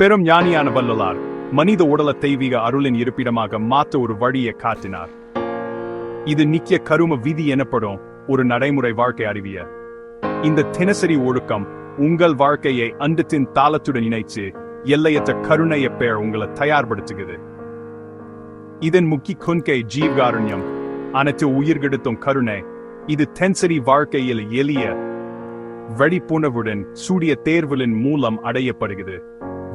பெரும் ஞானியான வல்லலார் மனித உடல தெய்வீக அருளின் இருப்பிடமாக மாற்ற ஒரு வழியை காட்டினார். இது நிக்கிய கரும விதி எனப்படும் ஒரு நடைமுறை வாழ்க்கை அறிவிய. இந்த தினசரி ஒழுக்கம் உங்கள் வாழ்க்கையை அண்டத்தின் தாளத்துடன் இணைச்சு எல்லையற்ற கருணைய பெயர் உங்களை தயார்படுத்துகிறது. இதன் முக்கிய கொன்கை ஜீவ்காருண்யம். அனைத்து உயிர்கெடுத்தும் கருணை. இது தென்சரி வாழ்க்கையில் எளிய வெடிப்புணர்வுடன் சூடிய தேர்வுகளின் மூலம் அடையப்படுகிறது.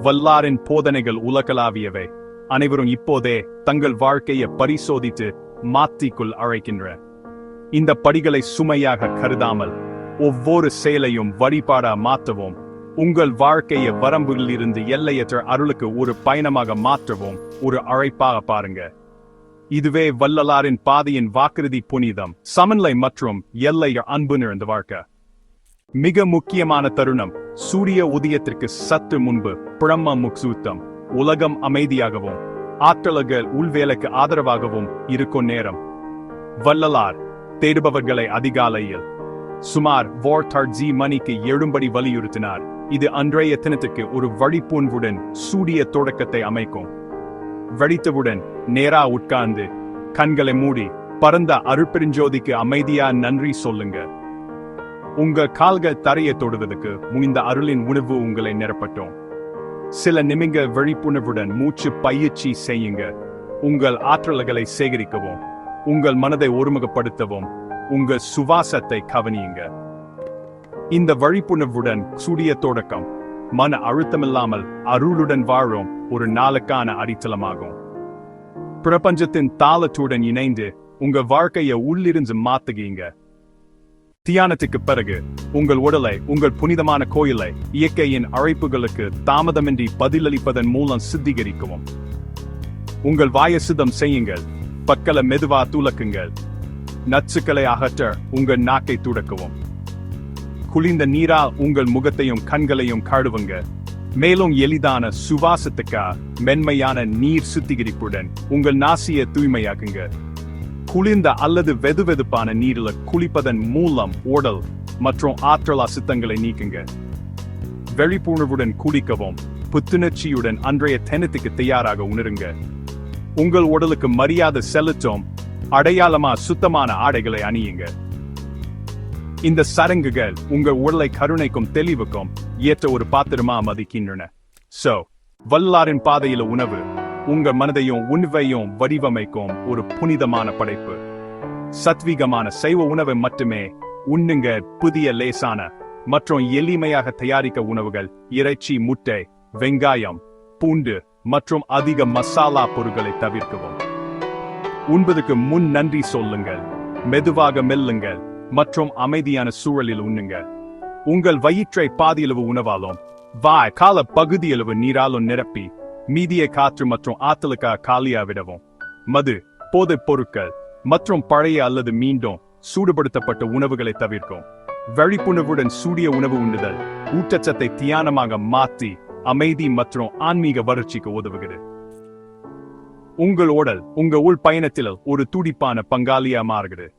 வல்லாரின் போதனைகள் உலகளாவியவை. அனைவரும் இப்போதே தங்கள் வாழ்க்கையை பரிசோதித்து மாத்திக்குள் அழைக்கின்ற. இந்த படிகளை சுமையாக கருதாமல் ஒவ்வொரு செயலையும் வழிபாடா மாற்றவும். உங்கள் வாழ்க்கையை வரம்புகளில் இருந்து எல்லையற்ற அருளுக்கு ஒரு பயணமாக மாற்றவும். ஒரு அழைப்பாக பாருங்க. இதுவே வள்ளலாரின் பாதையின் வாக்குறுதி புனிதம் சமநிலை மற்றும் எல்லையர் அன்பு நிறைந்த வாழ்க்கை. மிக முக்கியமான தருணம். சூரிய உதயத்திற்கு சற்று முன்பு பிரம்ம முக்சூத்தம் உலகம் அமைதியாகவும் ஆற்றல்கள் உள்வேலைக்கு ஆதரவாகவும் இருக்கும் நேரம். வள்ளலார் தேடுபவர்களை அதிகாலையில் சுமார் ஜி மணிக்கு எழும்படி வலியுறுத்தினார். இது அன்றைய தினத்துக்கு ஒரு வழிப்பூன்வுடன் சூரிய தொடக்கத்தை அமைக்கும். வெடித்தவுடன் நேரா உட்கார்ந்து கண்களை மூடி பரந்த அருட்பெருஞ்சோதிக்கு அமைதியா நன்றி சொல்லுங்க உங்க கால்கள் தரையை தொடுவதற்கு இந்த அருளின் உணவு உங்களை நிரப்பட்டும். சில நிமிங்க விழிப்புணர்வுடன் மூச்சு பயிற்சி செய்யுங்க. உங்கள் ஆற்றல்களை சேகரிக்கவும். உங்கள் மனதை ஒருமுகப்படுத்தவும். உங்கள் சுவாசத்தை கவனியுங்க. இந்த விழிப்புணர்வுடன் சுடிய தொடக்கம். மன அழுத்தமில்லாமல் அருளுடன் வாழும் ஒரு நாளுக்கான அடித்தளமாகும். பிரபஞ்சத்தின் தாளத்துடன் இணைந்து உங்க வாழ்க்கையை உள்ளிருந்து மாத்துகீங்க. தியானத்துக்கு பிறகு உங்கள் உடலை உங்கள் புனிதமான கோயிலை இயற்கையின் அழைப்புகளுக்கு தாமதமின்றி பதிலளிப்பதன் மூலம் சித்திகரிக்கவும். உங்கள் வாய சித்தம் செய்யுங்கள். பக்கல மெதுவா துலக்குங்கள் நச்சுக்களை அகற்ற உங்கள் நாக்கை துடக்கவும். குளிர்ந்த நீரால் உங்கள் முகத்தையும் கண்களையும் கழுவுங்க மேலும் எளிதான சுவாசத்துக்கா மென்மையான நீர் சுத்திகரிப்புடன் உங்கள் நாசியை தூய்மையாக்குங்க. குளிர்ந்த அல்லது வெதுவெதுப்பான நீரில் குளிப்பதன் மூலம் உடல் மற்றும் ஆற்றல் அசுத்தங்களை நீக்குங்க. வெழிப்புணர்வுடன் குளிக்கவும் புத்துணர்ச்சியுடன் அன்றைய தினத்துக்கு தயாராக உணருங்க. உங்கள் உடலுக்கு மரியாதை செலுத்தும் அடையாளமா சுத்தமான ஆடைகளை அணியுங்க. இந்த சடங்குகள் உங்கள் உடலை கருணைக்கும் தெளிவுக்கும் ஏற்ற ஒரு பாத்திரமா மதிக்கின்றன. சோ வல்லாரின் பாதையில உணவு. உங்க மனதையும் உணவையும் வடிவமைக்கும் ஒரு புனிதமான படைப்பு. சத்வீகமான சைவ உணவை மட்டுமே உண்ணுங்க புதிய லேசான மற்றும் எளிமையாக தயாரிக்க உணவுகள் இறைச்சி முட்டை வெங்காயம் பூண்டு மற்றும் அதிக மசாலா பொருட்களை தவிர்க்கவும். உண்பதுக்கு முன் நன்றி சொல்லுங்கள் மெதுவாக மெல்லுங்கள் மற்றும் அமைதியான சூழலில் உண்ணுங்க. உங்கள் வயிற்றை பாதியளவு உணவாலும் வாய் கால பகுதியளவு நீராலும் நிரப்பி மீதிய காற்று மற்றும் ஆற்றலுக்காக காலியா விடவும் மது போதைப் பொருட்கள் மற்றும் பழைய அல்லது மீண்டும் சூடுபடுத்தப்பட்ட உணவுகளை தவிர்க்கும். வழிப்புணர்வுடன் சூடிய உணவு உண்டுதல் ஊட்டச்சத்தை தியானமாக மாற்றி அமைதி மற்றும் ஆன்மீக வளர்ச்சிக்கு உதவுகிறது. உங்கள் உடல் உங்க உள் பயணத்தில் ஒரு துடிப்பான பங்காளியா மாறுகிறது.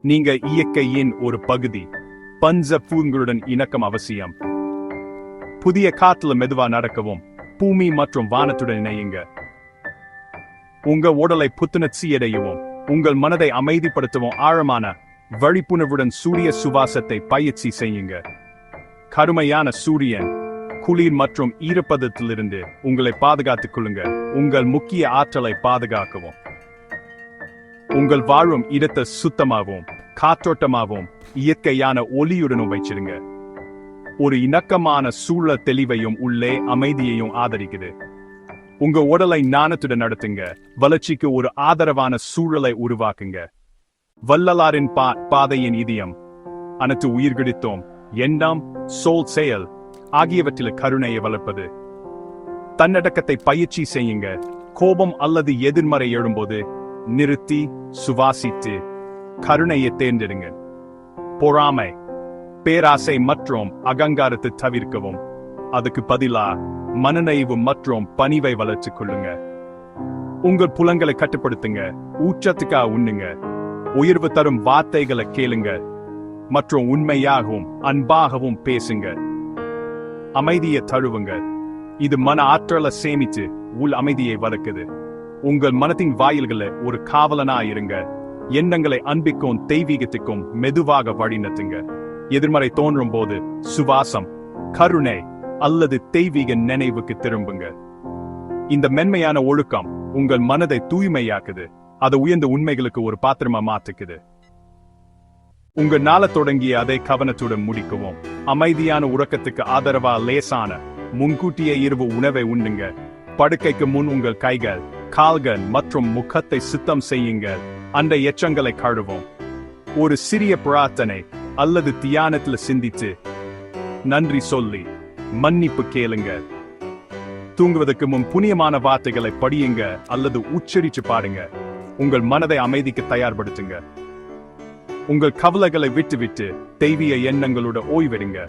நீங்க இயற்கையின் ஒரு பகுதி பஞ்ச பூங்களுடன் இணக்கம் அவசியம். புதிய காற்றுல மெதுவா நடக்கவும் பூமி மற்றும் வானத்துடன் இணையுங்க. உங்க உடலை புத்துணர்ச்சி அடையவும் உங்கள் மனதை அமைதிப்படுத்தவும் ஆழமான வழிப்புணர்வுடன் சூரிய சுவாசத்தை பயிற்சி செய்யுங்க. கருமையான சூரியன் குளிர் மற்றும் ஈரப்பதத்திலிருந்து உங்களை பாதுகாத்துக் கொள்ளுங்க. உங்கள் முக்கிய ஆற்றலை பாதுகாக்கவும். உங்கள் வாழும் இடத்தை சுத்தமாகவும் காற்றோட்டமாகவும் இயற்கையான ஒலியுடனும் வைச்சிருங்க ஒரு இணக்கமான சூழல் தெளிவையும் உள்ளே அமைதியையும் ஆதரிக்குது. உங்க உடலை ஞானத்துடன் நடத்துங்க. வளர்ச்சிக்கு ஒரு ஆதரவான சூழலை உருவாக்குங்க. வல்லலாரின் பா பாதையின் இதயம். அனைத்து உயிர்கிடித்தோம். எண்ணம் சோல் செயல் ஆகியவற்றில் கருணையை வளர்ப்பது. தன்னடக்கத்தை பயிற்சி செய்யுங்க. கோபம் அல்லது எதிர்மறை எழும்போது நிறுத்தி சுவாசித்து கருணையை தேர்ந்தெடுங்க. பொறாமை பேராசை மற்றும் அகங்காரத்தை தவிர்க்கவும். அதுக்கு பதிலா மனநைவு மற்றும் பணிவை வளர்ச்சிக் கொள்ளுங்க. உங்கள் புலங்களை கட்டுப்படுத்துங்க ஊற்றத்துக்கா உண்ணுங்க. உயர்வு தரும் வார்த்தைகளை கேளுங்க. மற்றும் உண்மையாகவும் அன்பாகவும் பேசுங்க. அமைதியை தழுவுங்க. இது மன ஆற்றலை சேமிச்சு உள் அமைதியை வளர்க்குது. உங்கள் மனத்தின் வாயில்களை ஒரு காவலனா இருங்க எண்ணங்களை அன்பிக்கும் தெய்வீகத்துக்கும் மெதுவாக வழிநத்துங்க எதிர்மறை தோன்றும் போது சுவாசம் கருணை அல்லது தெய்வீக நினைவுக்கு திரும்புங்க. இந்த மென்மையான ஒழுக்கம் உங்கள் மனதை தூய்மையாக்குது. அதை உயர்ந்த உண்மைகளுக்கு ஒரு பாத்திரமா மாத்துக்குது உங்க நாள தொடங்கிய அதை கவனத்துடன் முடிக்கவும். அமைதியான உறக்கத்துக்கு ஆதரவா லேசான முன்கூட்டிய இரவு உணவை உண்ணுங்க. படுக்கைக்கு முன் உங்கள் கைகள் கால்கள் மற்றும் முகத்தை சுத்தம் செய்யுங்கள். அந்த எச்சங்களை கழுவும். ஒரு சிறிய பிரார்த்தனை அல்லது தியானத்துல சிந்திச்சு நன்றி சொல்லி மன்னிப்பு கேளுங்க. தூங்குவதற்கு முன் புனியமான வார்த்தைகளை படியுங்க அல்லது உச்சரிச்சு பாருங்க உங்கள் மனதை அமைதிக்கு தயார்படுத்துங்க. உங்கள் கவலைகளை விட்டுவிட்டு தெய்வீக எண்ணங்களோட ஓய்வெடுங்க.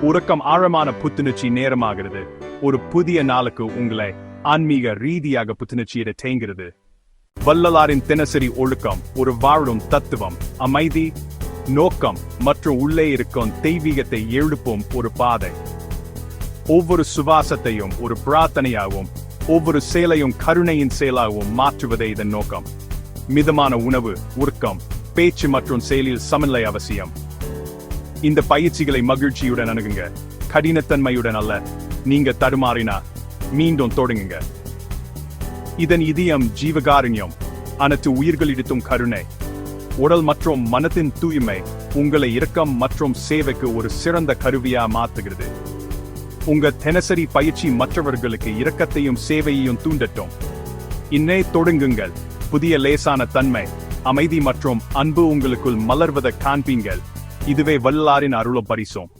உறக்கம் ஆழமான புத்துணர்ச்சி நேரமாகிறது. ஒரு புதிய நாளுக்கு உங்களை ஆன்மீக ரீதியாக புத்துணர்ச்சியிட தேங்கிறது வள்ளலாரின் தினசரி ஒழுக்கம் ஒரு வாழும் தத்துவம் அமைதி நோக்கம் மற்றும் உள்ளே இருக்கும் தெய்வீகத்தை எழுப்பும் ஒரு பாதை. ஒவ்வொரு சுவாசத்தையும் ஒரு பிரார்த்தனையாகவும் ஒவ்வொரு செயலையும் கருணையின் செயலாகவும் மாற்றுவதே இதன் நோக்கம். மிதமான உணவு உருக்கம் பேச்சு மற்றும் செயலில் சமநிலை அவசியம். இந்த பயிற்சிகளை மகிழ்ச்சியுடன் அணுகுங்க. கடினத்தன்மையுடன் அல்ல. நீங்க தடுமாறினா மீண்டும் தொடங்குங்க. இதன் இதயம் ஜீவகாருண்யம் அனைத்து உயிர்களிடத்தும் கருணை. உடல் மற்றும் மனத்தின் தூய்மை உங்களை இரக்கம் மற்றும் சேவைக்கு ஒரு சிறந்த கருவியா மாத்துகிறது. உங்க தினசரி பயிற்சி மற்றவர்களுக்கு இரக்கத்தையும் சேவையையும் தூண்டட்டும். இன்னே தொடங்குங்கள். புதிய லேசான தன்மை அமைதி மற்றும் அன்பு உங்களுக்குள் மலர்வதை காண்பீங்கள். இதுவே வல்லாரின் அருள பரிசோம்.